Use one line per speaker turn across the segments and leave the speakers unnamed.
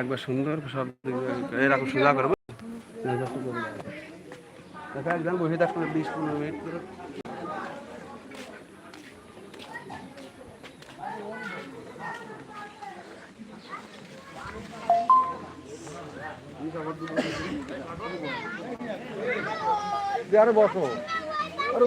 একবার সুন্দর সব এরকম সোজা করব দেখা একদম বসে থাকবে বিশ পনেরো মিনিট করে।
আরে বসো। আরে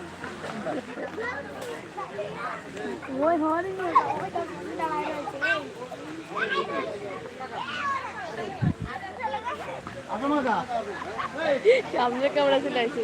ওই রয়েছে সামনে ক্যামেরা চলে আসে।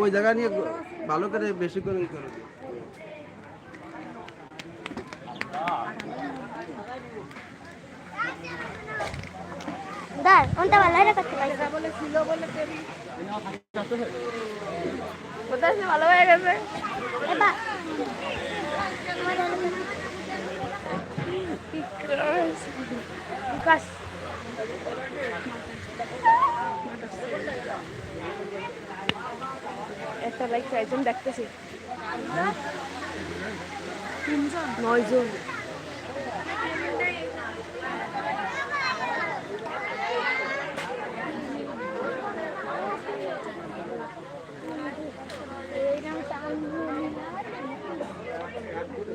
ওই জায়গা
নিয়ে ভালো করে বেশি করে
দাঁড় ওনটা ভালো করতে
বলে ছিল বলে
কোথায় ভালো হয়ে গেছে? বিকাশ একটা লাইক চারজন দেখতেছি। নয় জন
দুই তিনজন লোকের দিদি একজনে পারবে না কেন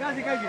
যাচ্ছে
কাজে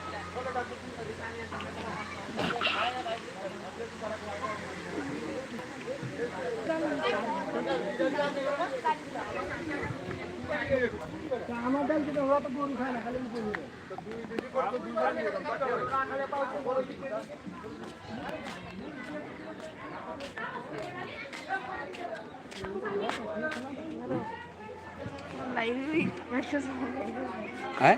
আমাদের যেটা হওয়া তো গরু খায় না খালি গরু
হ্যাঁ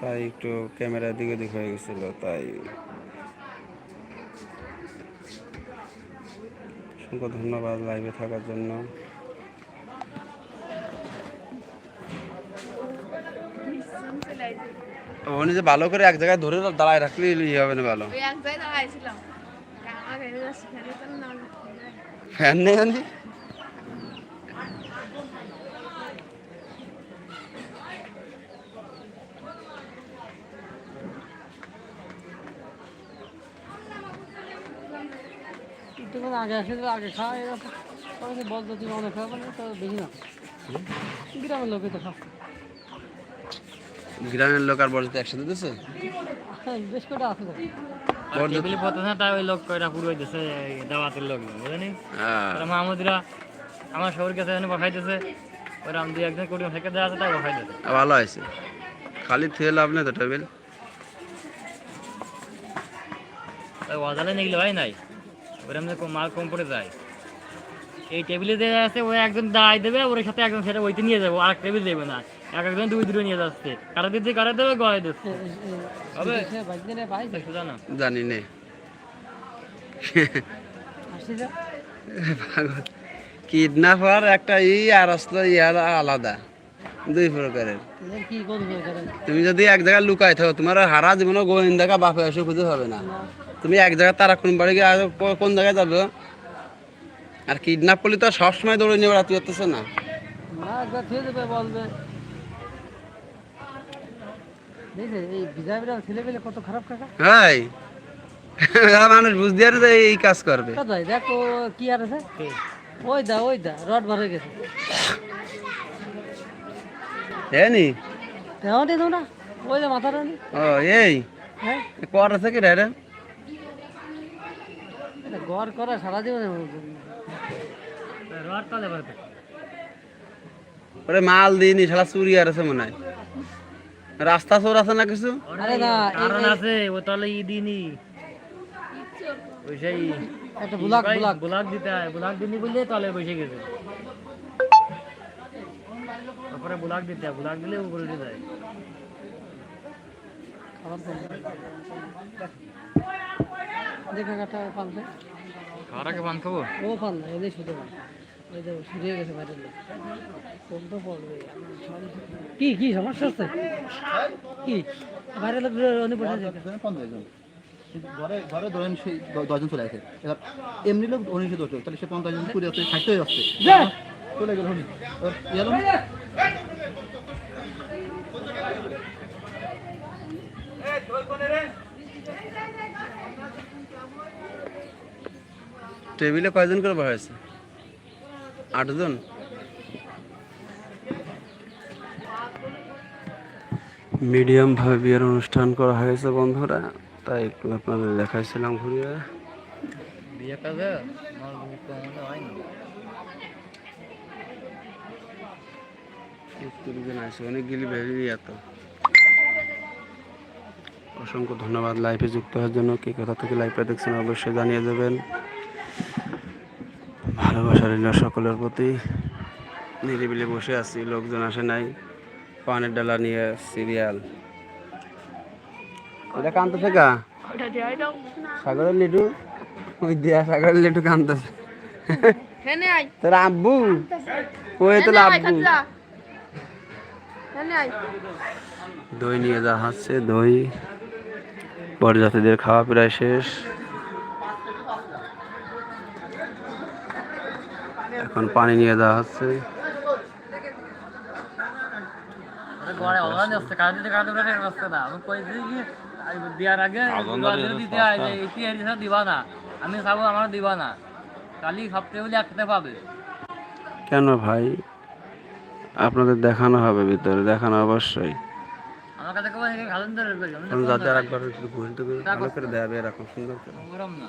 তাই একটু ক্যামেরার দিকে দিক হয়ে গেছিল তাই অসংখ্য ধন্যবাদ লাইভে থাকার জন্য। উনি যে ভালো করে এক জায়গায় ধরে দাঁড়ায় রাখলে ইয়ে হবে না ভালো।
ওই এক জায়গায় দাঁড়াইছিলাম। আগে ফেলে তো না
ফ্যান নেই আনছি
আগে আসে আগে খাওয়া এরা বলতো তুমি অনেক খাওয়া তো বেশি না। গ্রামের লোকে তো খাও
গ্রামের লোক আর বড় একসাথে দিছে?
হ্যাঁ, বেশ কটা আছে।
টেবিলে পড়তে না তাই ওই লোক কয়টা পুরো হইতেছে দাওয়াতের লোক বুঝলি
হ্যাঁ।
মাহমুদরা আমার শহর কাছে এখানে বসাইতেছে ওরা আমি একজন কোটি থেকে দেওয়া আছে তাই বসাইতেছে
ভালো হয়েছে। খালি থুয়ে লাভ নেই তো টেবিল?
নিগলে ভাই নাই। ওরা এমনি কম- মাল কম পড়ে যায়। এই টেবিলে যে আছে ওই একজন দাঁড়াই দেবে ওর সাথে একজন সেটা ওইতে নিয়ে যাব আর টেবিল দেবে না। এক একজন দুই দূরে নিয়ে যাচ্ছে। কারও দিচ্ছে কারও দেবে দিচ্ছে। জানো
জানি নে। কিডন্যাপার একটা ই আর আসলো ইয়ার আলাদা। দুই প্রকারের। তুমি যদি এক জায়গায় লুকাই থাকো তোমার হারা জীবনে গোয়েন্দাকা বাপে এসে খুঁজে হবে না। তুমি এক জায়গায় তারা কোন বাড়ি গিয়ে আর কোন জায়গায় যাবে? আর কিডন্যাপ করলে তো সবসময় দৌড়ে নিয়ে বেড়াতে হতেছে না।
না একবার বলবে। দেখছে এই বিজা বিজা ছেলে পেলে কত খারাপ কাকা?
হাই মানুষ বুঝতে পারে যে এই কাজ করবে।
দেখো কি আর আছে? ওই দা ওই দা রড ভরে গেছে।
জানি
তেমন তোমরা ওই যে মাথা রানি
ও এই?
হ্যাঁ?
কর আছে কি রে?
গড় করা সারা
তাহলে পারবে
ওরে মাল দিইনি শালা চুরি আর আছে মনে হয়। রাস্তা চোর আছে না কিছু?
আরে না
কারণ আছে ও তাহলে ই দিনি ওই সেই
একটা ব্লক ব্লক।
ব্লক দিতে হয় ব্লক দিনি বললে তলে বসে গেছে। তারপরে ব্লক দিতে হয় ব্লক দিলে উপরে উঠে যায়।
পালছে
পান খাব?
ও পান না এদের শুধু পান ওই যে শুকিয়ে গেছে বাইরের লোক। কোন তো পড়বে কি কি সমস্যা হচ্ছে? কি? বাইরের লোক অনেক বসে আছে।
ঘরে ঘরে ধরেন সেই দশজন চলে আসে। এবার এমনি লোক উনিশে দশ তাহলে সে পঞ্চাশ জন কুড়ি আসছে ষাট হয়ে যাচ্ছে চলে গেল এলো
টেবিলে কয়জন করে বসা হয়েছে? আটজন? মিডিয়াম ভাবে বিয়ের অনুষ্ঠান করা হয়েছে বন্ধুরা তাই একটু আপনাদের দেখাইছিলাম ঘুরিয়ে।
বিয়ে
অনেকগুলি ভেবে এত অসংখ্য ধন্যবাদ লাইভে যুক্ত হওয়ার জন্য। কে কোথা থেকে লাইভটা দেখছেন অবশ্যই জানিয়ে দেবেন। ভালোবাসা রইল সকলের প্রতি নিরিবিলি বসে আছি লোকজন আসে নাই পানের ডালা নিয়ে সিরিয়াল। এটা কানতেছে গা সাগরের লিটু ওই দিয়া সাগরের লিটু
হেনে
তোর আব্বু? ওই তো আব্বু। দই নিয়ে যা হচ্ছে দই। বরযাত্রীদের খাওয়া প্রায় শেষ। এখন পানি নিয়ে দেওয়া হচ্ছে।
আমি খাব আমার দিবা না। কালি সপ্তাহে বলে একটা পাবে।
কেন ভাই? আপনাদের দেখানো হবে ভিতরে দেখানো অবশ্যই। যাতে কাছে ঘুরতে ঘুরতে দেখাবে এরকম সুন্দর করে।
না।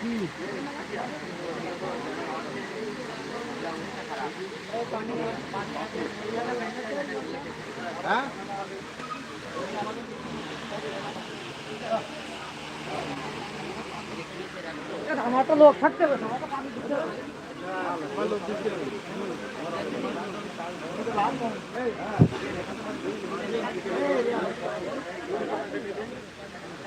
দেখো ওই দেখো। কাছের গিলাস। এই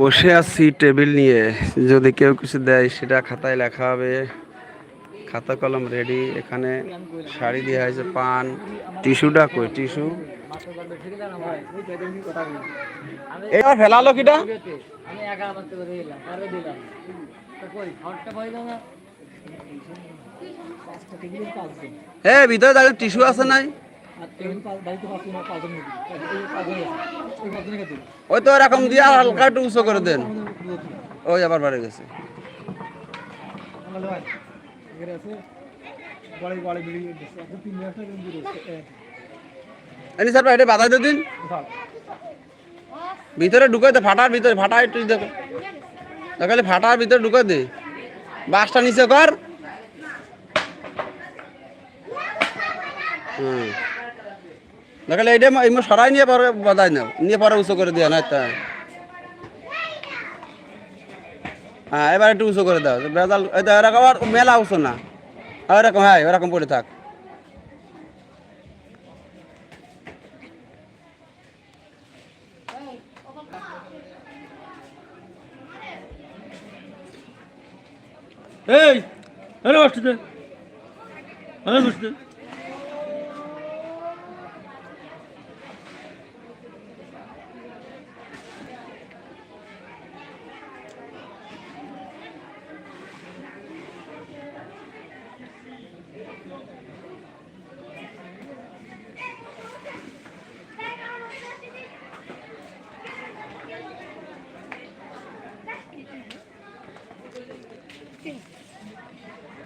বসে আছি টেবিল নিয়ে। যদি কেউ কিছু দেয় সেটা খাতায় লেখা হবে। খাতা কলম রেডি, এখানে শাড়ি দেওয়া হয়েছে, পান, টিস্যুটা কই, টিস্যু? এবার ফেলালো কিটা? টিস্যু আছে নাই? ওই তো এরকম দিয়ে হালকা একটু উঁচু করে দেন। ওই আবার বাড়ি গেছে। এনি স্যার এটা বাধা দিয়ে দিন। ভিতরে ঢুকে দে ফাটার ভিতরে ফাটা একটু দেখো। দেখালে ফাটার ভিতরে ঢুকে দে। বাসটা নিচে কর। হুম। দেখালে এইটা সরাই নিয়ে পরে নাও। নিয়ে পরে উঁচু করে দিয়া না তা হ্যাঁ এবার একটু উঁচু করে দাও। এই এরকম আর মেলা উঁচু না। হ্যাঁ, এরকম হ্যাঁ পড়ে থাক।
এই আরে বসতে আরে বসতে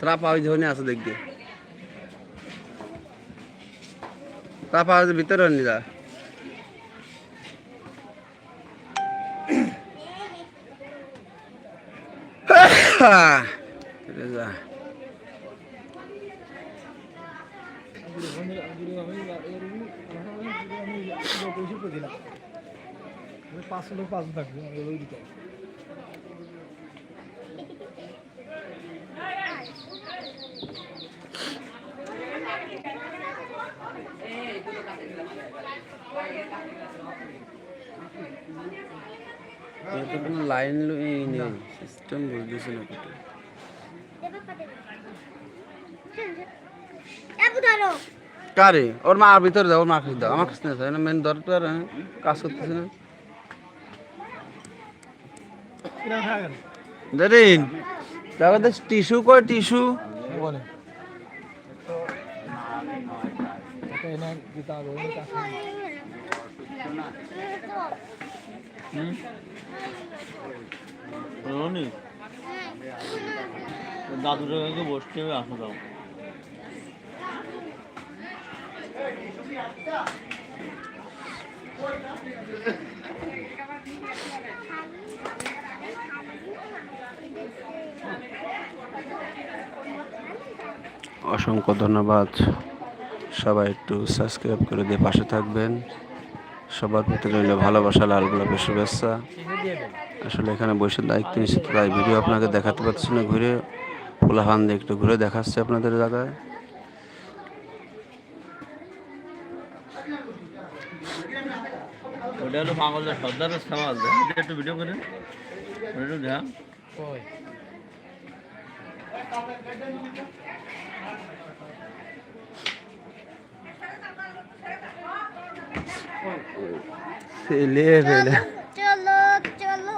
ট্রাপা ওই ধরনের আছে দেখবি। ট্রাপা ভিতরে হয়নি যা। যা।
লোক পাঁচ থাকবে
কোনো লাইন ই নেই সিস্টেম বুঝতেছি না কোথায় কারে? ওর মা ভিতরে দাও ওর মা কাছে দাও। আমার কাছে না মেন দরকার হ্যাঁ, কাজ করতেছে না। দেরিন দেখো টিস্যু কই টিস্যু?
ওই কাছে
রনি দাদুর কাছে বসতে হবে আসো দাও
অসংখ্য ধন্যবাদ। সবাই একটু সাবস্ক্রাইব করে দিয়ে পাশে থাকবেন। সবার প্রতি রইল ভালোবাসা লাল গোলাপের শুভেচ্ছা। আসলে এখানে বসে দায়িত্ব নিশ্চিত তাই ভিডিও আপনাকে দেখাতে পারছি না ঘুরে। পোলাহান দিয়ে একটু ঘুরে দেখাচ্ছে আপনাদের জায়গায়।
ওটা হলো সওয়াল একটু ভিডিও করে একটু দেখা
ছেলে ফেলে
চলো চলো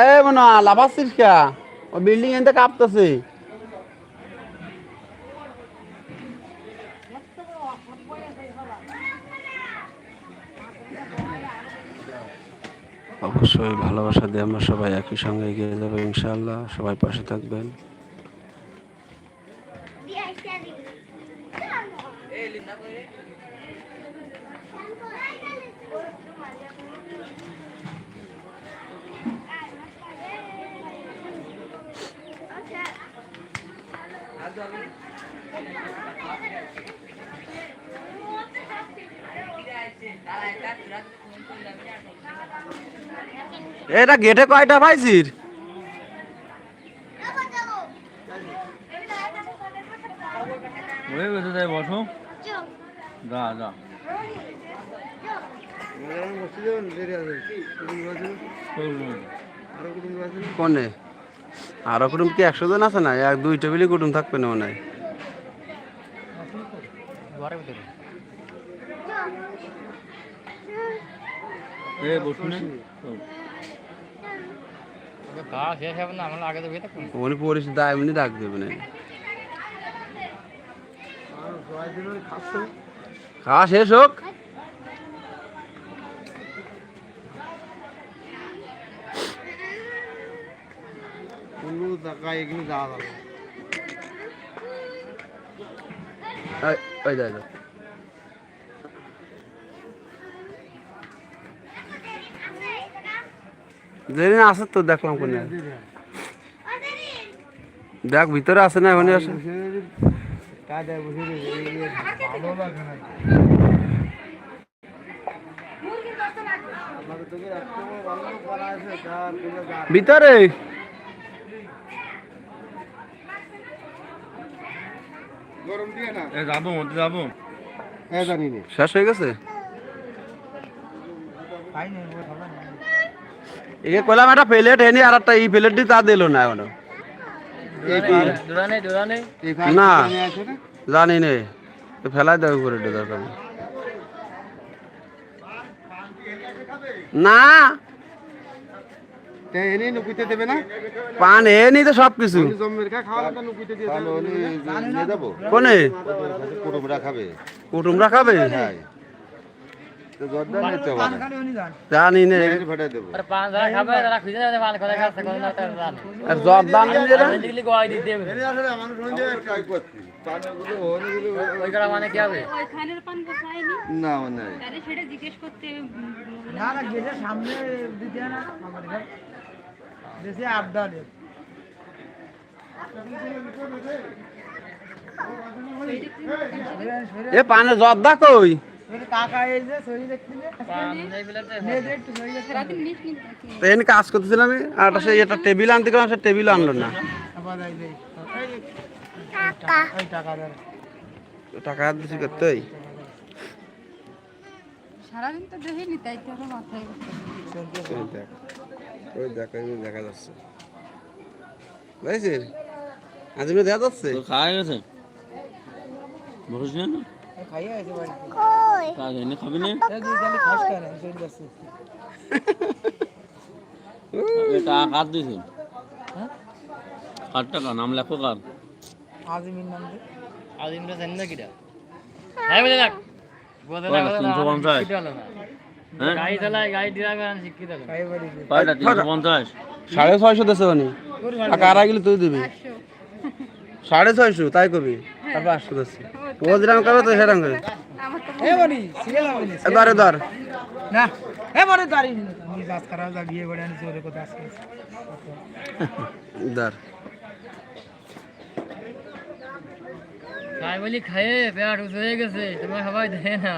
এ মনে লাভাচ্ছিস কা? ও বিল্ডিং এনতে কাঁপতেছে। অবশ্যই ভালোবাসা দিয়ে আমরা সবাই একই সঙ্গে এগিয়ে যাব ইনশাআল্লাহ। সবাই পাশে থাকবেন। এটা গেটে কয়টা পাইছিস?
হয়ে গেছে তাই বসো। যা যা।
কোনে? আরও কুটুম কি একশো জন আছে না? এক দুই টেবিলে কুটুম থাকবে না মনে হয়
ঘরের ভিতরে
এ বসুন
খাওয়া শেষ হবে না আমরা আগে তো
উনি পরিচিত এমনি ডাক দেবে খাওয়া শেষ হোক। ওই যা, যা। যেদিন আছে তো দেখলাম কোনে। দেখ ভিতরে আছে না এখানে আছে ভিতরে।
এ যাব মধ্যে যাব।
শেষ হয়ে গেছে? একে কইলাম একটা প্লেট এনে আর একটা এই প্লেট দিয়ে তা দিল না
এখনও।
না জানি নে ফেলাই দেবে দরকার না। পান তো সব কিছু। কোনে?
খাবে।
কুটুমরা খাবে?
হ্যাঁ। তো জর্দার নিতে পারে।
জানি নে।
ফেটে দেবো।
আর পান যারা খাবে তারা খুঁজে যাবে পান করে খাচ্ছে কোনো না তারা জানে।
আর জর্দান
দেখলি গোয়াই দিতে দেবে
ট্রাই করছি। পানিগুলো হরিগুলো
ওই করা মানে কি হবে?
ওইখানের পান কোথায়নি
না? মানে
তাহলে সেটা জিজ্ঞেস করতে
না না গেটের সামনে দিতে না। আমার দেশে আড্ডা নেই
এ পানে জর্দা কই? কাজ করতেছিলাম আমি আর একটা সেই একটা টেবিল আনতে গেলাম সে টেবিল আনলো না।
টাকা।
দিছি করতেই
সারাদিন তো দেখিনি তাই তো মাথায়
দেখ ওই দেখ ওই দেখা যাচ্ছে। বুঝেছিস? আজকে দেখা যাচ্ছে?
তো খাওয়া গেছে? না?
খাইয়ে আছে বাড়িতে।
কাজ এনে খাবি না।
এই যে খাস কেন? সহি যাচ্ছে।
এটা কার দিয়েছে কার টাকা? নাম লেখো কার।
আজিমির নাম দিয়ে
আজিমটা জানি না কিটা। হ্যাঁ বলে
হ্যাঁ?
গাড়ি চালায় গাড়ি ড্রাইভার শিক্ষিত হলো না।
খাইয়ে বাড়িতে
কয়টা? তিনশো পঞ্চাশ।
সাড়ে ছয়শো মানে টাকা আর গেলে তুই দিবি? সাড়ে ছয়শো তাই কবি? তারপর আটশো দেছে ও যেরকম করবে তো সেরকম করে
না
এবারে ধর
না এ বাড়ি তারি আমি কাজ করা যা বিয়ে বাড়ি আনি চোরে কথা আসছে
ধর।
তাই বলি খায়ে পেট উঁচু হয়ে গেছে তোমার সবাই দেয় না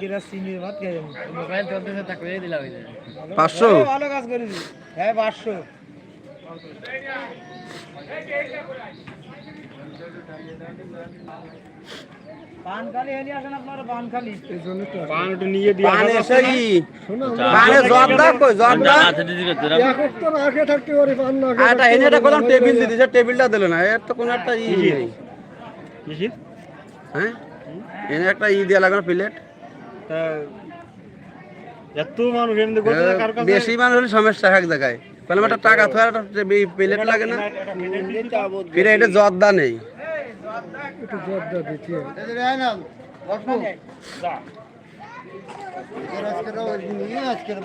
কিরা
মোবাইল চলতেছে তা করে দিলাম।
পাঁচশো?
ভালো কাজ করেছি হ্যাঁ পাঁচশো।
টেবিলটা দিল না এর তো কোনো একটা ই নেই হ্যাঁ এনে একটা ই দেওয়া লাগবে প্লেট বেশি মানুষ হলে সমস্যা এক জায়গায় তাহলে একটা টাকা তো একটা প্লেট লাগে না ফিরে এটা জর্দা নেই
আজকে